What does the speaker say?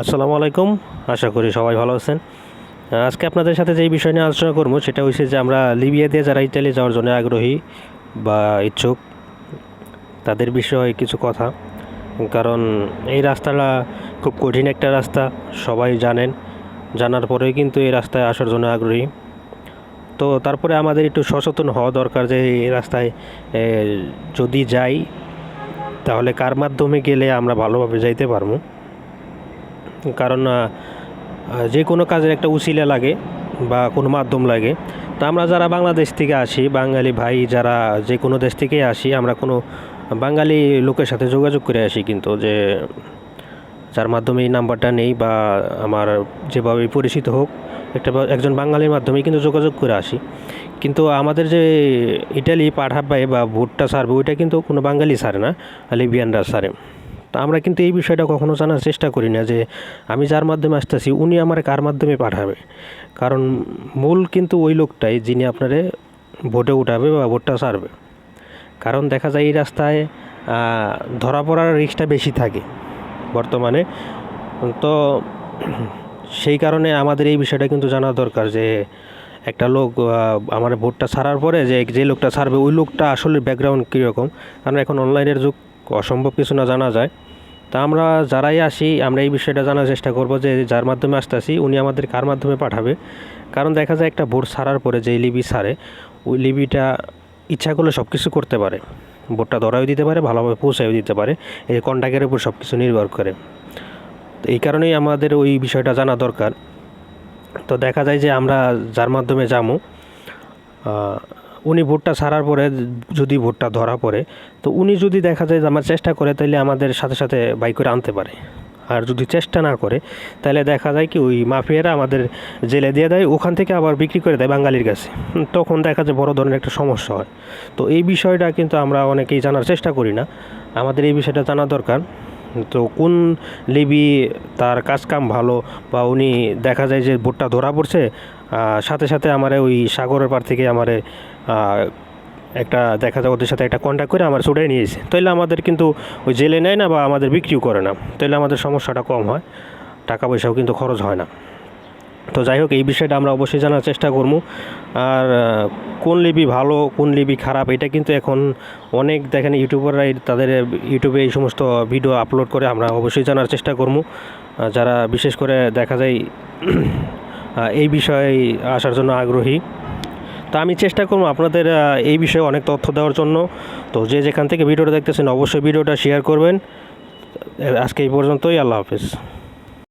আসসালামু আলাইকুম। আশা করি সবাই ভালো আছেন। আজকে আপনাদের সাথে যেই বিষয় নিয়ে আলোচনা করব, সেটা হচ্ছে যে আমরা লিবিয়া দিয়ে যারা ইতালি যাওয়ার জন্য আগ্রহী বা ইচ্ছুক, তাদের বিষয়ে কিছু কথা। কারণ এই রাস্তাটা খুব কঠিন একটা রাস্তা, সবাই জানেন। জানার পরেই কিন্তু এই রাস্তায় আসার জন্য আগ্রহী। তো তারপরে আমাদের একটু সচেতন হওয়া দরকার যে এই রাস্তায় যদি যাই, তাহলে কার মাধ্যমে গেলে আমরা ভালোভাবে যাইতে পারব? কারণ যে কোনো কাজের একটা উসিলা লাগে বা কোনো মাধ্যম লাগে। তো আমরা যারা বাংলাদেশ থেকে আসি, বাঙালি ভাই যারা যে কোনো দেশ থেকেই আসি, আমরা কোনো বাঙালি লোকের সাথে যোগাযোগ করে আসি কিন্তু যে যার মাধ্যমে এই নাম্বারটা নেই বা আমার যেভাবে পরিচিত হোক, একটা একজন বাঙালির মাধ্যমে কিন্তু যোগাযোগ করে আসি। কিন্তু আমাদের যে ইটালি পাঠাবে বা ভোটটা সারবে, ওইটা কিন্তু কোনো বাঙালি সারে না, লিবিয়ানরা সারে। তা আমরা কিন্তু এই বিষয়টা কখনো জানার চেষ্টা করি না যে আমি যার মাধ্যমে আসতেছি, উনি আমার কার মাধ্যমে পাঠাবে? কারণ মূল কিন্তু ওই লোকটাই যিনি আপনারে ভোটে উঠাবে বা ভোটটা সারবে কারণ দেখা যায় এই রাস্তায় ধরা পড়ার রিস্কটা বেশি থাকে বর্তমানে। তো সেই কারণে আমাদের এই বিষয়টা কিন্তু জানা দরকার যে একটা লোক আমার ভোটটা ছাড়ার পরে যে যে লোকটা ছাড়বে, ওই লোকটা আসলে ব্যাকগ্রাউন্ড কীরকম? কারণ এখন অনলাইনের যুগ অসম্ভব কিছু না জানা যায়। তা আমরা যারাই আসি, আমরা এই বিষয়টা জানার চেষ্টা করব যে যার মাধ্যমে আসতেছি, উনি আমাদের কার মাধ্যমে পাঠাবে। কারণ দেখা যায় একটা ভোট ছাড়ার পরে যে লিবি ছাড়ে ওই লিবিটা ইচ্ছা করলে সব কিছু করতে পারে। ভোটটা ধরাও দিতে পারে, ভালোভাবে পৌঁছাও দিতে পারে, এই কন্ট্যাক্টের উপর সব কিছু নির্ভর করে। তো এই কারণেই আমাদের ওই বিষয়টা জানা দরকার। তো দেখা যায় যে আমরা যার মাধ্যমে যাব উনি ভোটটা সারার পরে যদি ভোটটা ধরা পড়ে, তো উনি যদি দেখা যায় যে আমার চেষ্টা করে তাহলে আমাদের সাথে সাথে বাই করে আনতে পারে। আর যদি চেষ্টা না করে তাহলে দেখা যায় কি ওই মাফিয়ারা আমাদের জেলে দিয়ে দেয়, ওখান থেকে আবার বিক্রি করে দেয় বাঙালির কাছে। তখন দেখা যায় বড় ধরনের একটা সমস্যা হয়। তো এই বিষয়টা কিন্তু আমরা অনেকেই জানার চেষ্টা করি না। আমাদের এই বিষয়টা জানা দরকার। তো কোন লিবি তার কাজকাম ভালো? বা উনি দেখা যায় যে বোটটা ধরা পড়ছে সাথে সাথে আমার ওই সাগরের পার থেকে আমারে একটা দেখা যায় ওদের সাথে একটা কন্ট্যাক্ট করে আমার ছুটাই নিয়েছে তাইলে আমাদের কিন্তু ওই জেলে নেয় না বা আমাদের বিক্রিও করে না। তাইলে আমাদের সমস্যাটা কম হয়। টাকা পয়সাও কিন্তু খরচ হয় না। তো যাই হোক, এই বিষয়টা আমরা অবশ্যই জানার চেষ্টা করব। আর কোন লিপি ভালো, কোন লিপি খারাপ, এটা কিন্তু এখন অনেক দেখেন ইউটিউবাররা এই- তাদের ইউটিউবে এই সমস্ত ভিডিও আপলোড করে আমরা অবশ্যই জানার চেষ্টা করব। যারা বিশেষ করে দেখা যায় এই বিষয়ে আসার জন্য আগ্রহী, তো আমি চেষ্টা করব আপনাদের এই বিষয়ে অনেক তথ্য দেওয়ার জন্য। তো যে যেখান থেকে ভিডিওটা দেখতেছেন, অবশ্যই ভিডিওটা শেয়ার করবেন। আজকে এই পর্যন্তই, আল্লাহ হাফেজ।